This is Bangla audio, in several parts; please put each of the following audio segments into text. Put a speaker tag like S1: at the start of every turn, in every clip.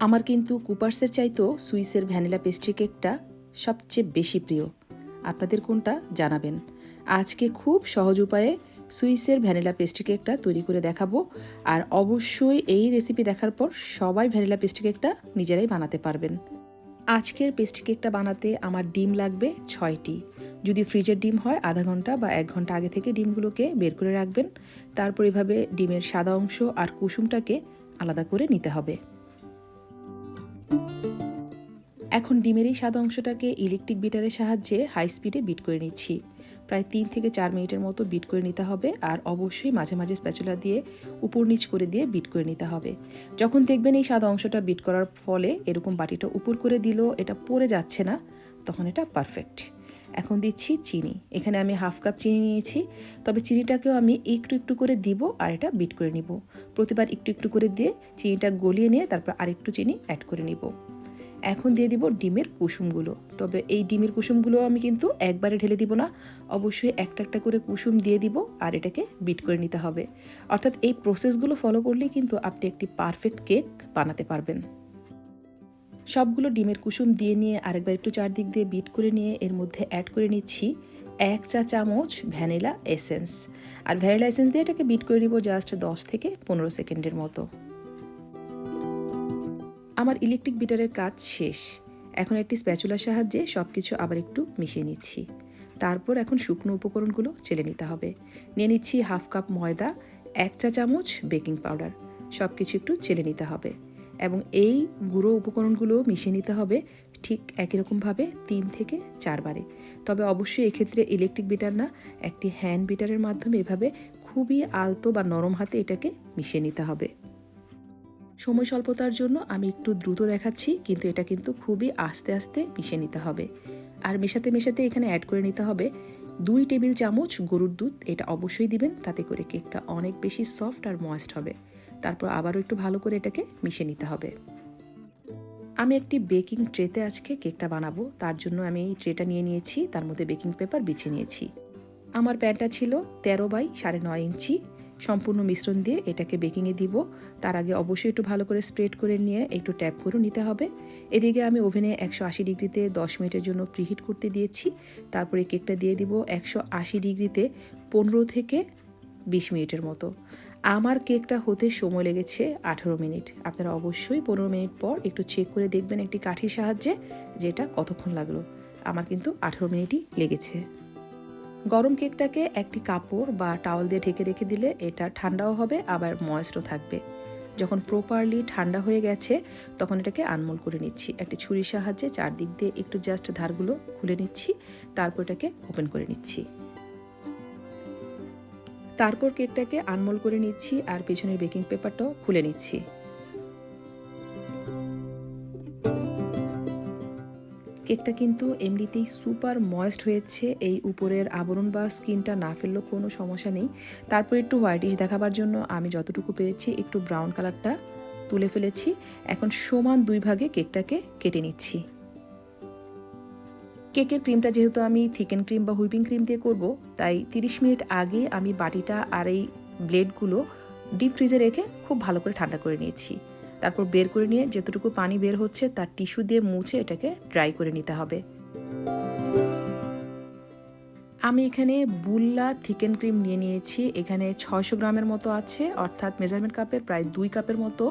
S1: আমার কিন্তু কুপার্সের চাইতেও সুইসের ভ্যানিলা পেস্ট্রি কেকটা সবচেয়ে বেশি প্রিয়। আপনাদের কোনটা জানাবেন। আজকে খুব সহজ উপায়ে সুইসের ভ্যানিলা পেস্ট্রি কেকটা তৈরি করে দেখাবো আর অবশ্যই এই রেসিপি দেখার পর সবাই ভ্যানিলা পেস্ট্রি কেকটা নিজেরাই বানাতে পারবেন। আজকের পেস্ট্রি কেকটা বানাতে আমার ডিম লাগবে ছয়টি। যদি ফ্রিজের ডিম হয় আধা ঘণ্টা বা এক ঘণ্টা আগে থেকে ডিমগুলোকে বের করে রাখবেন। তারপর এভাবে ডিমের সাদা অংশ আর কুসুমটাকে আলাদা করে নিতে হবে। এখন ডিমের এই সাদা অংশটাকে ইলেকট্রিক বিটারের সাহায্যে হাই স্পিডে বিট করে নিচ্ছি। প্রায় তিন থেকে চার মিনিটের মতো বিট করে নিতে হবে আর অবশ্যই মাঝে মাঝে স্প্যাচুলা দিয়ে উপর নিচ করে দিয়ে বিট করে নিতে হবে। যখন দেখবেন এই সাদা অংশটা বিট করার ফলে এরকম বাটিটা উপর করে দিলেও এটা পড়ে যাচ্ছে না, তখন এটা পারফেক্ট এখন দিচ্ছি চিনি। এখানে আমি হাফ কাপ চিনি নিয়েছি। তবে চিনিটাকেও আমি একটু একটু করে দিব আর এটা বিট করে নিব। প্রতিবার একটু একটু করে দিয়ে চিনিটা গলিয়ে নিয়ে তারপর আরেকটু চিনি অ্যাড করে নিব। এখন দিয়ে দিব ডিমের কুসুমগুলো। তবে এই ডিমের কুসুমগুলো আমি কিন্তু একবারে ঢেলে দিব না। অবশ্যই একটা একটা করে কুসুম দিয়ে দিব আর এটাকে বিট করে নিতে হবে। অর্থাৎ এই প্রসেসগুলো ফলো করলেই কিন্তু আপনি একটি পারফেক্ট কেক বানাতে পারবেন। সবগুলো ডিমের কুসুম দিয়ে নিয়ে আরেকবার একটু চারদিক দিয়ে বিট করে নিয়ে এর মধ্যে অ্যাড করে নিচ্ছি এক চা চামচ ভ্যানিলা এসেন্স আর ভ্যানিলা এসেন্স দিয়ে এটাকে বিট করে নিব জাস্ট দশ থেকে পনেরো সেকেন্ডের মতো। আমার ইলেকট্রিক বিটারের কাজ শেষ। এখন একটি স্প্যাচুলার সাহায্যে সব কিছু আবার একটু মিশিয়ে নিচ্ছি। তারপর এখন শুকনো উপকরণগুলো চেলে নিতে হবে। নিয়ে নিচ্ছি হাফ কাপ ময়দা, এক চা চামচ বেকিং পাউডার সব কিছু একটু চেলে নিতে হবে। এবং এই গুঁড়ো উপকরণগুলো মিশিয়ে নিতে হবে ঠিক একই রকমভাবে তিন থেকে চারবারে। তবে অবশ্যই এক্ষেত্রে ইলেকট্রিক বিটার না, একটি হ্যান্ড বিটারের মাধ্যমে এভাবে খুবই আলতো বা নরম হাতে এটাকে মিশিয়ে নিতে হবে। সময় স্বল্পতার জন্য আমি একটু দ্রুত দেখাচ্ছি, কিন্তু এটা কিন্তু খুবই আস্তে আস্তে মিশিয়ে নিতে হবে। আর মেশাতে মেশাতে এখানে অ্যাড করে নিতে হবে দুই টেবিল চামচ গরুর দুধ, এটা অবশ্যই দিবেন, তাতে করে কেকটা অনেক বেশি সফট আর ময়েস্ট হবে। তারপর আবারও একটু ভালো করে এটাকে মিশিয়ে নিতে হবে। আমি একটি বেকিং ট্রেতে আজকে কেকটা বানাবো, তার জন্য আমি এই ট্রেটা নিয়ে নিয়েছি, তার মধ্যে বেকিং পেপার বিছিয়ে নিয়েছি। আমার প্যানটা ছিল তেরো বাই সাড়ে নয় ইঞ্চি, সম্পূর্ণ মিশ্রণ দিয়ে এটাকে বেকিংয়ে দিব। তার আগে অবশ্যই একটু ভালো করে স্প্রেড করে নিয়ে একটু ট্যাপ করে নিতে হবে। এদিকে আমি ওভেনে একশো আশি ডিগ্রিতে দশ মিনিটের জন্য প্রিহিট করতে দিয়েছি। তারপরে কেকটা দিয়ে দিব একশো আশি ডিগ্রিতে পনেরো থেকে বিশ মিনিটের মতো। আমার কেকটা হতে সময় লেগেছে আঠেরো মিনিট। আপনারা অবশ্যই পনেরো মিনিট পর একটু চেক করে দেখবেন একটি কাঠির সাহায্যে যে এটা কতক্ষণ লাগল। আমার কিন্তু আঠেরো মিনিটই লেগেছে। গরম কেকটাকে একটি কাপড় বা টাওয়াল দিয়ে ঢেকে রেখে দিলে এটা ঠান্ডাও হবে, আবার ময়েস্টও থাকবে। যখন প্রপারলি ঠান্ডা হয়ে গেছে, তখন এটাকে আনমোল করে নিচ্ছি। একটি ছুরির সাহায্যে চারদিক দিয়ে একটু জাস্ট ধারগুলো খুলে নিচ্ছি, তারপর এটাকে ওপেন করে নিচ্ছি। তারপর কেকটাকে আনমোল করে নিচ্ছি আর পেছনের বেকিং পেপারটাও খুলে নিচ্ছি। কেকটা কিন্তু এমনিতেই সুপার ময়েস্ট হয়েছে, এই উপরের আবরণ বা স্কিনটা না ফেললেও কোনো সমস্যা নেই। তারপর একটু হোয়াইটিশ দেখাবার জন্য আমি যতটুকু পেরেছি একটু ব্রাউন কালারটা তুলে ফেলেছি। এখন সমান দুই ভাগে কেকটাকে কেটে নিচ্ছি। কেকের ক্রিমটা যেহেতু আমি থিকেন ক্রিম বা হুইপিং ক্রিম দিয়ে করব, তাই 30 মিনিট আগে আমি বাটিটা আর এই ব্লেডগুলো ডিপ ফ্রিজে রেখে খুব ভালো করে ঠান্ডা করে নিয়েছি। তারপর বের করে নিয়ে যতটুকু পানি বের হচ্ছে তার টিস্যু দিয়ে মুছে এটাকে ড্রাই করে নিতে হবে। আমি এখানে বুল্লা থিকেন ক্রিম নিয়ে নিয়েছি, এখানে ছয়শো গ্রামের মতো আছে, অর্থাৎ মেজারমেন্ট কাপের প্রায় দুই কাপের মতো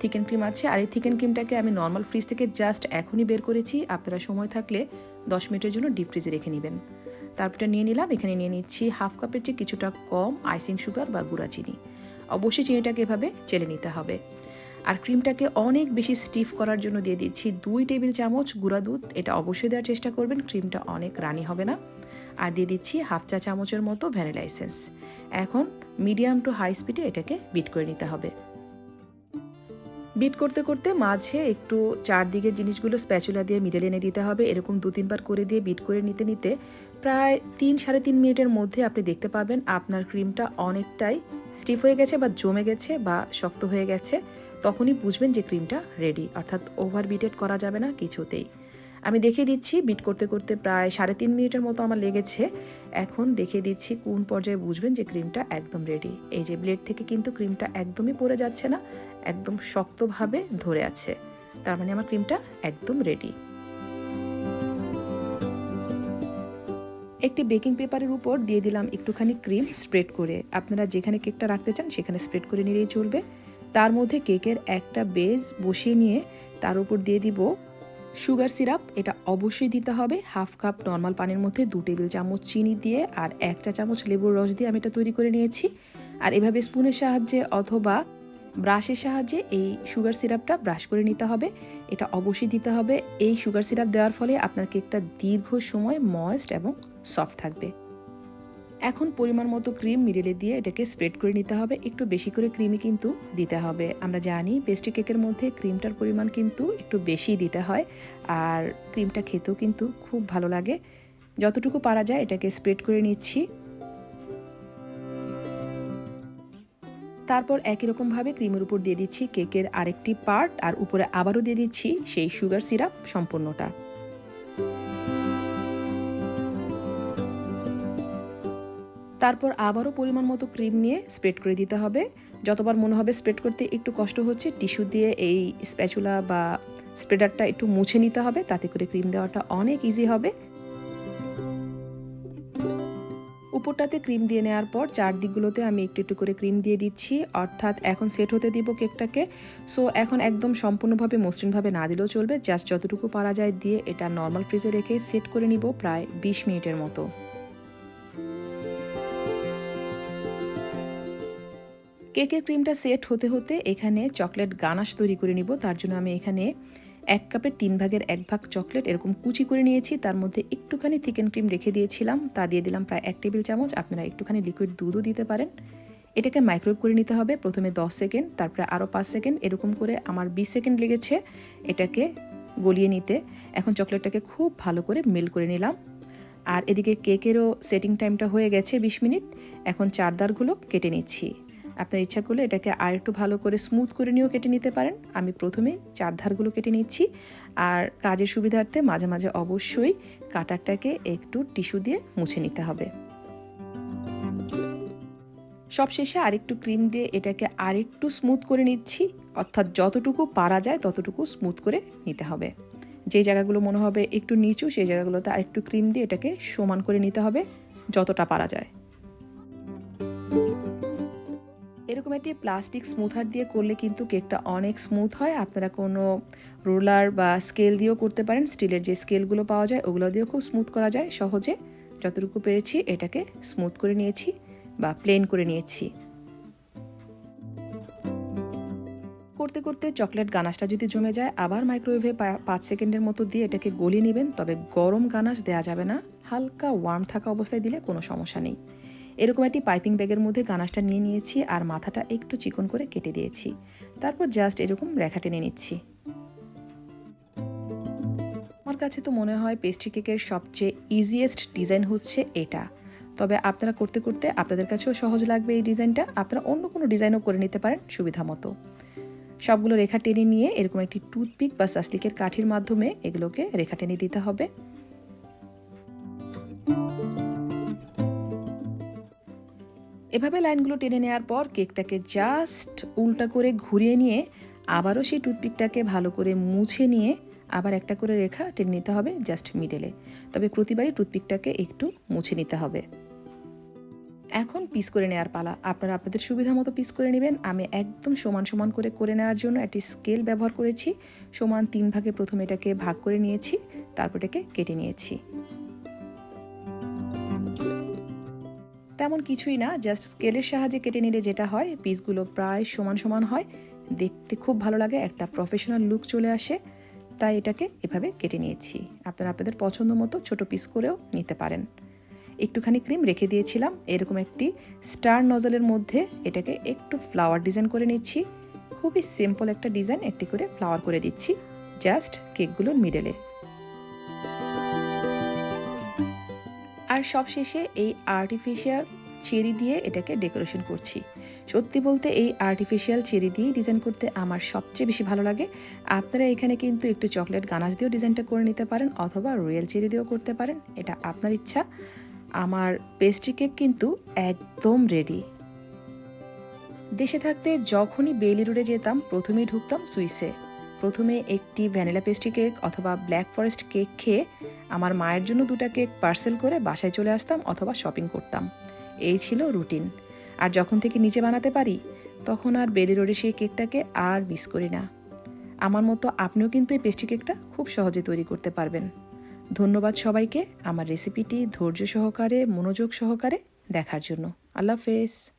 S1: থিকেন ক্রিম আছে। আর এই থিকেন ক্রিমটাকে আমি নর্মাল ফ্রিজ থেকে জাস্ট এখনই বের করেছি, আপনারা সময় থাকলে দশ মিনিটের জন্য ডিপ ফ্রিজে রেখে নেবেন। তারপরে নিয়ে নিলাম, এখানে নিয়ে নিচ্ছি হাফ কাপের চেয়ে কিছুটা কম আইসিং সুগার বা গুঁড়া চিনি। অবশ্যই চিনিটাকে এভাবে চেলে নিতে হবে। আর ক্রিমটাকে অনেক বেশি স্টিফ করার জন্য দিয়ে দিচ্ছি দুই টেবিল চামচ গুঁড়া দুধ। এটা অবশ্যই দেওয়ার চেষ্টা করবেন ক্রিমটা অনেক রানি হবে না। আর দিয়ে দিচ্ছি হাফ চা চামচের মতো ভ্যানিলা এসেন্স এখন মিডিয়াম টু হাই স্পিডে এটাকে বিট করে নিতে হবে। বিট করতে করতে মাঝে একটু চারদিকের জিনিসগুলো স্প্যাচুলা দিয়ে মিডল এনে দিতে হবে। এরকম দু তিনবার করে দিয়ে বিট করে নিতে নিতে প্রায় তিন সাড়ে তিন মিনিটের মধ্যে আপনি দেখতে পাবেন আপনার ক্রিমটা অনেকটাই স্টিফ হয়ে গেছে বা জমে গেছে বা শক্ত হয়ে গেছে। তখনই বুঝবেন যে ক্রিমটা রেডি। অর্থাৎ ওভার বিটেড করা যাবে না কিছুতেই। আমি দেখিয়ে দিচ্ছি বিট করতে করতে প্রায় সাড়ে তিন মিনিটের মতো আমার লেগেছে। এখন দেখিয়ে দিচ্ছি কোন পর্যায়ে বুঝবেন যে ক্রিমটা একদম রেডি এই যে ব্লেড থেকে কিন্তু ক্রিমটা একদমই পড়ে যাচ্ছে না, একদম শক্তভাবে ধরে আছে। তার মানে আমার ক্রিমটা একদম রেডি একটি বেকিং পেপারের উপর দিয়ে দিলাম একটুখানি ক্রিম স্প্রেড করে। আপনারা যেখানে কেকটা রাখতে চান সেখানে স্প্রেড করে নিলেই চলবে। তার মধ্যে কেকের একটা বেজ বসিয়ে নিয়ে তার উপর দিয়ে দিব সুগার সিরাপ, এটা অবশ্যই দিতে হবে। হাফ কাপ নর্মাল পানির মধ্যে দু টেবিল চামচ চিনি দিয়ে আর এক চা চামচ লেবুর রস দিয়ে আমি এটা তৈরি করে নিয়েছি। আর এভাবে স্পুনের সাহায্যে অথবা ব্রাশের সাহায্যে এই সুগার সিরাপটা ব্রাশ করে নিতে হবে। এটা অবশ্যই দিতে হবে। এই সুগার সিরাপ দেওয়ার ফলে আপনার কেকটা দীর্ঘ সময় ময়েস্ট এবং সফট থাকবে। এখন পরিমাণ মতো ক্রিম মিডিলে দিয়ে এটাকে স্প্রেড করে নিতে হবে। একটু বেশি করে ক্রিমই কিন্তু দিতে হবে। আমরা জানি পেস্ট্রি কেকের মধ্যে ক্রিমটার পরিমাণ কিন্তু একটু বেশি দিতে হয়। আর ক্রিমটা খেতেও কিন্তু খুব ভালো লাগে। যতটুকু পারা যায় এটাকে স্প্রেড করে নিচ্ছি। তারপর একই রকমভাবে ক্রিমের উপর দিয়ে দিচ্ছি কেকের আরেকটি পার্ট আর উপরে আবারও দিয়ে দিচ্ছি সেই সুগার সিরাপ সম্পূর্ণটা। তারপর আবারও পরিমাণ মতো ক্রিম নিয়ে স্প্রেড করে দিতে হবে। যতবার মনে হবে স্প্রেড করতে একটু কষ্ট হচ্ছে, টিস্যু দিয়ে এই স্প্যাচুলা বা স্প্রেডারটা একটু মুছে নিতে হবে, তাতে করে ক্রিম দেওয়াটা অনেক ইজি হবে। উপরটাতে ক্রিম দিয়ে নেওয়ার পর চারদিকগুলোতে আমি একটু একটু করে ক্রিম দিয়ে দিচ্ছি, অর্থাৎ এখন সেট হতে দিব কেকটাকে। সো, এখন একদম সম্পূর্ণভাবে মসৃণভাবে না দিলেও চলবে, জাস্ট যতটুকু পারা যায় দিয়ে এটা নর্মাল ফ্রিজে রেখে সেট করে নিব প্রায় বিশ মিনিটের মতো। কেকের ক্রিমটা সেট হতে হতে এখানে চকলেট গানাশ তৈরি করে নিব। তার জন্য আমি এখানে এক কাপের তিন ভাগের এক ভাগ চকলেট এরকম কুচি করে নিয়েছি। তার মধ্যে একটুখানি থিকেন ক্রিম রেখে দিয়েছিলাম। তা দিয়ে দিলাম প্রায় এক টেবিল চামচ। আপনারা একটুখানি লিকুইড দুধও দিতে পারেন। এটাকে মাইক্রোওয়েভ করে নিতে হবে প্রথমে 10 সেকেন্ড, তারপরে আরও পাঁচ সেকেন্ড। এরকম করে আমার 20 সেকেন্ড লেগেছে এটাকে গলিয়ে নিতে। এখন চকলেটটাকে খুব ভালো করে মেল করে নিলাম। আর এদিকে কেকেরও সেটিং টাইমটা হয়ে গেছে 20 মিনিট। এখন চারদারগুলো কেটে নিচ্ছি। আপনার ইচ্ছা করলে এটাকে আর একটু ভালো করে স্মুথ করে নিয়েও কেটে নিতে পারেন। আমি প্রথমে চার ধারগুলো কেটে নিচ্ছি। আর কাজের সুবিধার্থে মাঝে মাঝে অবশ্যই কাটারটাকে একটু টিস্যু দিয়ে মুছে নিতে হবে। সবশেষে আরেকটু ক্রিম দিয়ে এটাকে আরেকটু স্মুথ করে নিচ্ছি। অর্থাৎ যতটুকু পারা যায় ততটুকু স্মুথ করে নিতে হবে। যে জায়গাগুলো মনে হবে একটু নিচু, সেই জায়গাগুলোতে আরেকটু ক্রিম দিয়ে এটাকে সমান করে নিতে হবে, যতটা পারা যায়। এরকম একটি প্লাস্টিক স্মুথার দিয়ে করলে কিন্তু কেকটা অনেক স্মুথ হয়। আপনারা কোনো রোলার বা স্কেল দিয়েও করতে পারেন। স্টিলের যে স্কেলগুলো পাওয়া যায়, ওগুলো দিয়েও খুব স্মুথ করা যায়। সহজে যতটুকু পেরেছি এটাকে স্মুথ করে নিয়েছি বা প্লেন করে নিয়েছি। করতে করতে চকলেট গানাশটা যদি জমে যায়, আবার মাইক্রোওয়েভে পাঁচ সেকেন্ডের মতো দিয়ে এটাকে গলিয়ে নেবেন, তবে গরম গানাশ দেওয়া যাবে না। হালকা ওয়ার্ম থাকা অবস্থায় দিলে কোনো সমস্যা নেই। এরকম একটি পাইপিং ব্যাগের মধ্যে গানাশটা নিয়ে নিয়েছি আর মাথাটা একটু চিকন করে কেটে দিয়েছি। তারপর জাস্ট এরকম রেখা টেনে নিচ্ছি। আমার কাছে তো মনে হয় পেস্ট্রি কেকের সবচেয়ে ইজিয়েস্ট ডিজাইন হচ্ছে এটা। তবে আপনারা করতে করতে আপনাদের কাছেও সহজ লাগবে এই ডিজাইনটা। আপনারা অন্য কোনো ডিজাইনও করে নিতে পারেন সুবিধা মতো। সবগুলো রেখা টেনে নিয়ে এরকম একটি টুথপিক বা সাসলিকের কাঠির মাধ্যমে এগুলোকে রেখা টেনে দিতে হবে। এভাবে লাইনগুলো টেনে নেওয়ার পর কেকটাকে জাস্ট উল্টা করে ঘুরিয়ে নিয়ে আবারও সেই টুথপিকটাকে ভালো করে মুছে নিয়ে আবার একটা করে রেখা টেনে নিতে হবে জাস্ট মিডেলে। তবে প্রতিবারই টুথপিকটাকে একটু মুছে নিতে হবে। এখন পিস করে নেওয়ার পালা। আপনারা আপনাদের সুবিধা মতো পিস করে নেবেন। আমি একদম সমান সমান করে করে নেওয়ার জন্য একটি স্কেল ব্যবহার করেছি। সমান তিন ভাগে প্রথমে এটাকে ভাগ করে নিয়েছি, তারপর এটাকে কেটে নিয়েছি। তেমন কিছুই না জাস্ট স্কেলের সাহায্যে কেটে নিলে যেটা হয় পিসগুলো প্রায় সমান সমান হয়। দেখতে খুব ভালো লাগে, একটা প্রফেশনাল লুক চলে আসে, তাই এটাকে এভাবে কেটে নিয়েছি। আপনারা আপনাদের পছন্দ মতো ছোটো পিস করেও নিতে পারেন। একটুখানি ক্রিম রেখে দিয়েছিলাম, এরকম একটি স্টার নজলের মধ্যে এটাকে একটু ফ্লাওয়ার ডিজাইন করে নিচ্ছি। খুবই সিম্পল একটা ডিজাইন একটি করে ফ্লাওয়ার করে দিচ্ছি জাস্ট কেকগুলোর মিডেলে আর সবশেষে এই আর্টিফিশিয়াল চেরি দিয়ে এটাকে ডেকোরেশন করছি। সত্যি বলতে এই আর্টিফিশিয়াল চেরি দিয়ে ডিজাইন করতে আমার সবচেয়ে বেশি ভালো লাগে। আপনারা এখানে কিন্তু একটু চকলেট গানাশ দিয়েও ডিজাইনটা করে নিতে পারেন অথবা রিয়েল চেরি দিয়েও করতে পারেন। এটা আপনার ইচ্ছা। আমার পেস্ট্রি কেক কিন্তু একদম রেডি দেশে থাকতে যখনই বেলি রোডে যেতাম, প্রথমেই ঢুকতাম সুইসে প্রথমে একটি ভ্যানিলা পেস্ট্রি কেক অথবা ব্ল্যাক ফরেস্ট কেক খেয়ে আমার মায়ের জন্য দুটা কেক পার্সেল করে বাসায় চলে আসতাম অথবা শপিং করতাম। এই ছিল রুটিন। আর যখন থেকে নিজে বানাতে পারি, তখন আর বেলি রোডে সেই কেকটাকে আর মিস করি না। আমার মতো আপনিও কিন্তু এই পেস্ট্রি কেকটা খুব সহজে তৈরি করতে পারবেন। ধন্যবাদ সবাইকে আমার রেসিপিটি ধৈর্য সহকারে, মনোযোগ সহকারে দেখার জন্য। আল্লাহ হাফেজ।